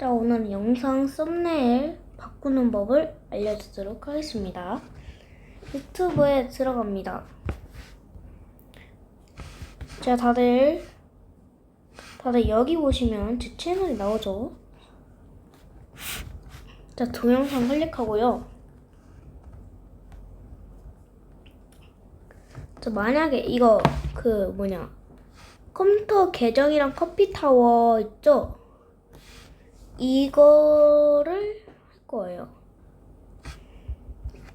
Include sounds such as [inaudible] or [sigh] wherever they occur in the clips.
자, 오늘 영상 썸네일 바꾸는 법을 알려드리도록 하겠습니다. 유튜브에 들어갑니다. 자, 다들, 다들 여기 보시면 제 채널이 나오죠? 자, 동영상 클릭하고요. 저 만약에 이거 그 뭐냐 컴퓨터 계정이랑 커피 타워 있죠? 이거를 할 거예요.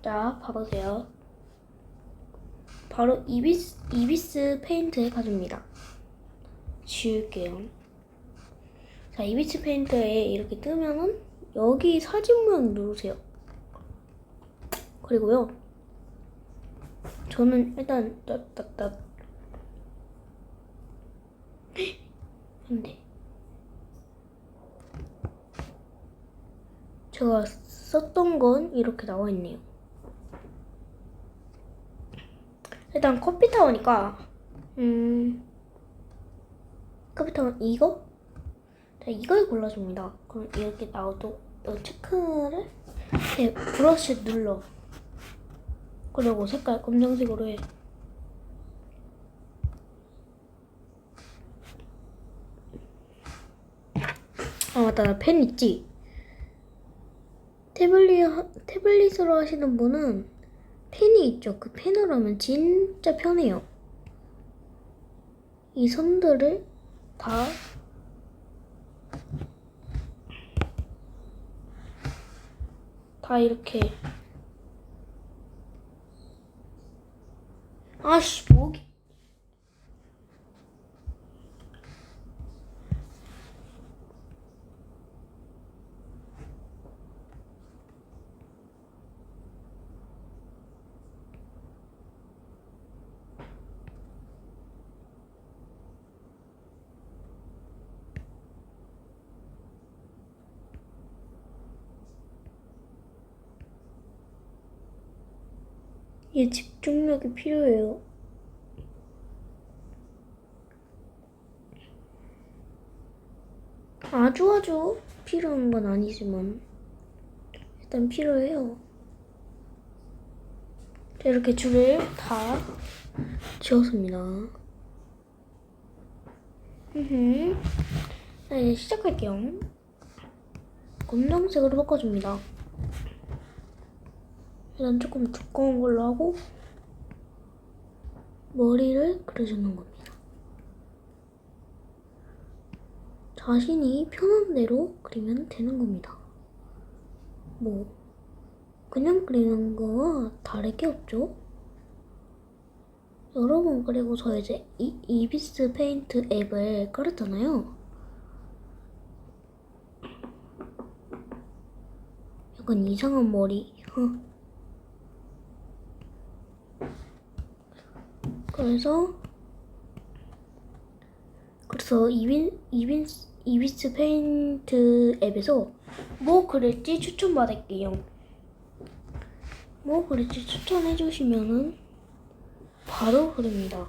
자, 봐보세요. 바로 이비스, 이비스 페인트에 가줍니다. 지울게요. 자, 이비스 페인트에 이렇게 뜨면은 여기 사진 모양 누르세요. 그리고요. 저는 일단 따따따 근데 제가 썼던 건 이렇게 나와 있네요. 일단 타워니까 음 타워 이거 자 이걸 골라줍니다. 그럼 이렇게 나오도 이 체크를 이렇게 브러쉬 눌러. 그리고 색깔 검정색으로 해. 아 맞다 나펜 있지 태블릿으로 하시는 분은 펜이 있죠. 그 펜으로 하면 진짜 편해요. 이 선들을 다 다 이렇게. 아씨 목이 이 집중력이 필요해요. 아주 아주 필요한 건 아니지만 일단 필요해요. 자, 이렇게 줄을 다 지웠습니다. 자, 이제 시작할게요. 검정색으로 바꿔줍니다. 일단 조금 두꺼운 걸로 하고 머리를 그려주는 겁니다. 자신이 편한 대로 그리면 되는 겁니다. 뭐 그냥 그리는 거와 다를 게 없죠? 여러분 그리고 저 이제 이, 이비스 페인트 앱을 깔았잖아요. 약간 이상한 머리. 그래서 그래서 이빈 이빈 이비스 페인트 앱에서 뭐 그릴지 추천 받을게요. 뭐 그릴지 추천해 주시면은 바로 그립니다.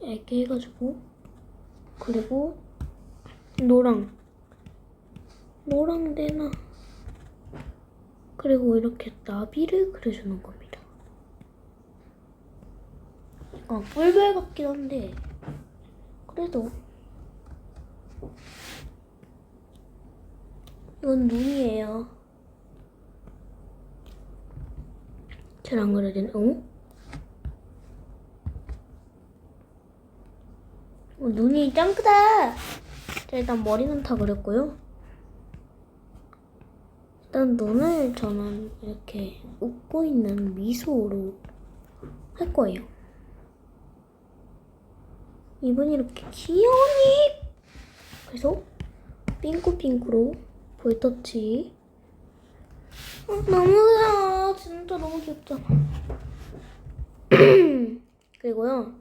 얇게 해가지고 그리고 노랑 노랑 되나 그리고 이렇게 나비를 그려주는 겁니다. 어, 꿀벌 같긴 한데 그래도 이건 눈이에요. 잘안 되네. 어? 어, 눈이 짱 크다. 자, 일단 머리는 다 그렸고요. 일단 눈을 저는 이렇게 웃고 있는 미소로 할 거예요. 입은 이렇게 귀여운 입! 그래서 핑크핑크로 볼터치 어, 너무 귀여워. 진짜 너무 귀엽잖아. [clears throat] 그리고요.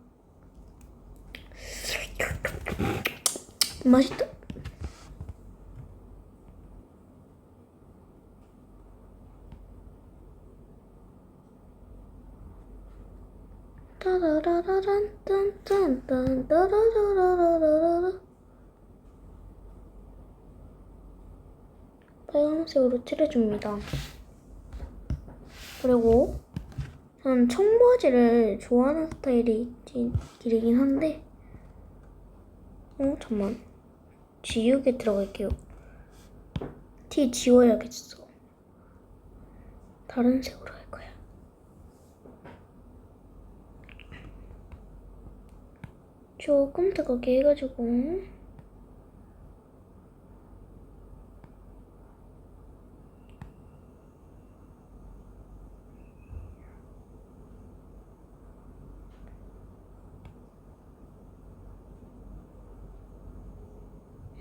맛있다. 따라라라란 딴 딴딴 따라라라라라라 빨간색으로 칠해줍니다. 그리고 저는 청바지를 좋아하는 스타일이긴 한데 어 잠만 지우개 들어갈게요. 티 지워야겠어. 다른 색으로 할 거야. 조금 뜨겁게 해가지고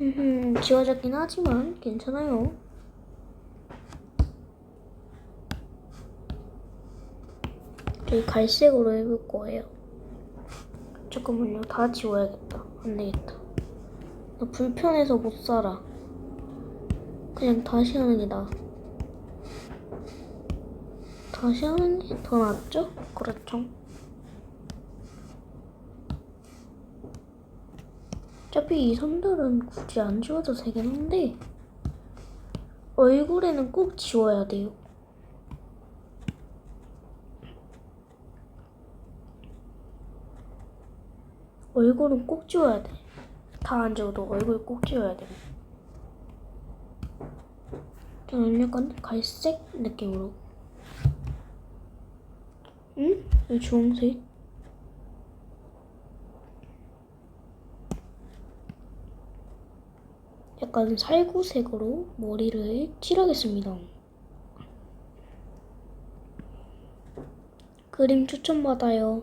음, 지워졌긴 하지만 괜찮아요. 갈색으로 해볼 거예요. 잠깐만요. 다 지워야겠다. 안 되겠다. 나 불편해서 못 살아. 그냥 다시 하는 게 나아. 다시 하는 게 더 낫죠? 그렇죠. 어차피 이 선들은 굳이 안 지워도 되긴 한데 얼굴에는 꼭 지워야 돼요. 얼굴은 꼭 지워야 돼. 다 안 지워도 얼굴 꼭 지워야 돼. 저는 약간 갈색 느낌으로. 응? 왜 주황색? 약간 살구색으로 머리를 칠하겠습니다. 그림 추천 받아요.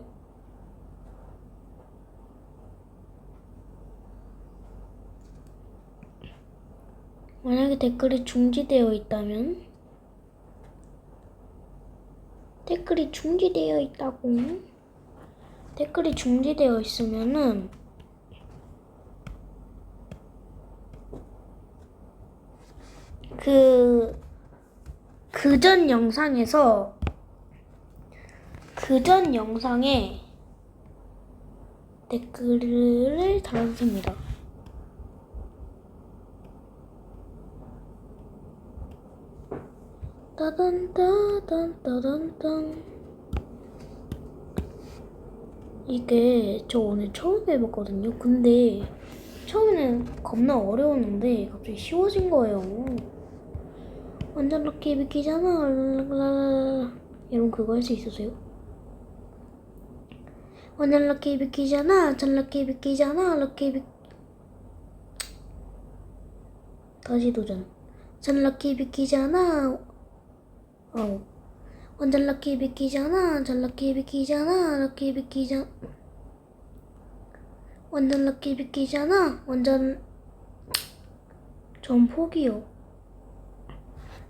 만약에 댓글이 중지되어 있다면 댓글이 중지되어 있다고 댓글이 중지되어 있으면은 그 그 전 영상에서 그 전 영상에 댓글을 달아주십니다. 따단따단 따단딴 이게 저 오늘 처음 해봤거든요. 근데 처음에는 겁나 어려웠는데 갑자기 쉬워진 거예요. 완전 럭키 비키잖아. 여러분 그거 할 수 있으세요? 완전 럭키 비키잖아. 전 럭키 비키잖아. 럭키 비 다시 도전. 전 럭키 비키잖아. 어. 완전 럭키 비키잖아. 전 럭키 비키잖아. 럭키 비키잖아. 완전 럭키 비키잖아. 완전 전 포기요.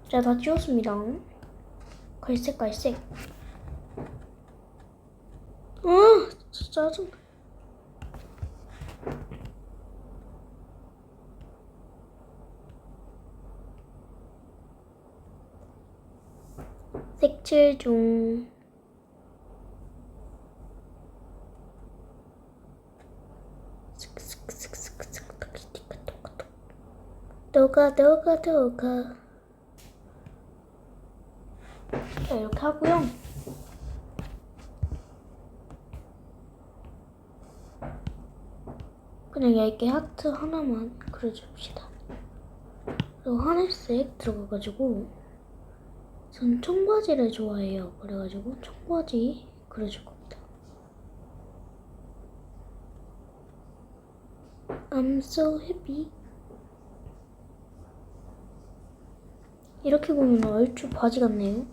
자, 다 지웠습니다. 갈색, 갈색. 아, 진짜 짜증. 색칠 중. 너가 너가 너가 자, 이렇게 하고요. 그냥 얇게 하트 하나만 그려줍시다. 그리고 하늘색 들어가가지고 전 청바지를 좋아해요. 그래가지고 청바지 그려줄 겁니다. I'm so happy. 이렇게 보면 얼추 바지 같네요.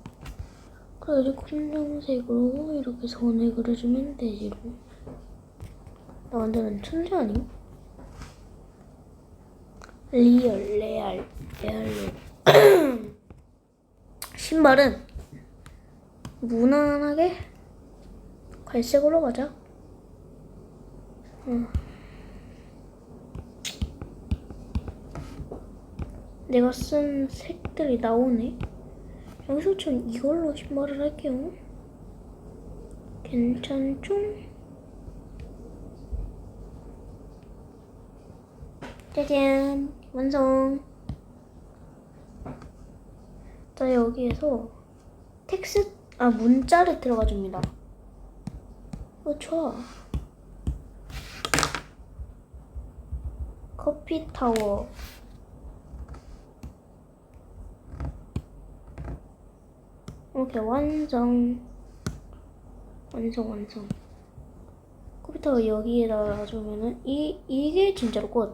그래가지고 검정색으로 이렇게 선을 그려주면 되지로. 나 완전 천재 아님? 리얼, 레알, 레알로. [clears throat] 신발은 무난하게 갈색으로 가자. 내가 쓴 색들이 나오네. 여기서 전 이걸로 신발을 할게요. 괜찮죠? 짜잔, 완성. 자 여기에서 텍스트 아 문자를 들어가 줍니다. 어 좋아. 커피 타워. 오케이 완성. 완성 완성. 커피 타워 여기에다 놔주면은 이 이게 진짜로 꽃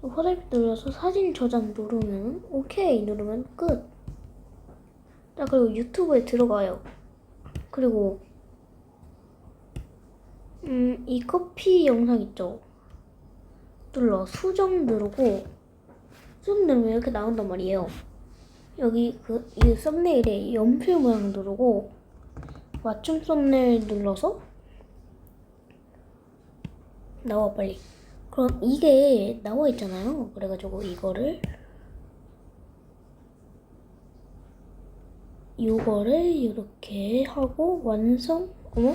화살표 눌러서 사진 저장 누르면 오케이 누르면 끝. 자 그리고 유튜브에 들어가요. 그리고 음 이 커피 영상 있죠. 눌러 수정 누르고 수정 누르면 이렇게 나온단 말이에요. 여기 그 이 썸네일에 연필 모양 누르고 맞춤 썸네일 눌러서 나와 빨리. 그럼 이게 나와 있잖아요. 그래가지고 이거를 이거를 이렇게 하고 완성. 어머?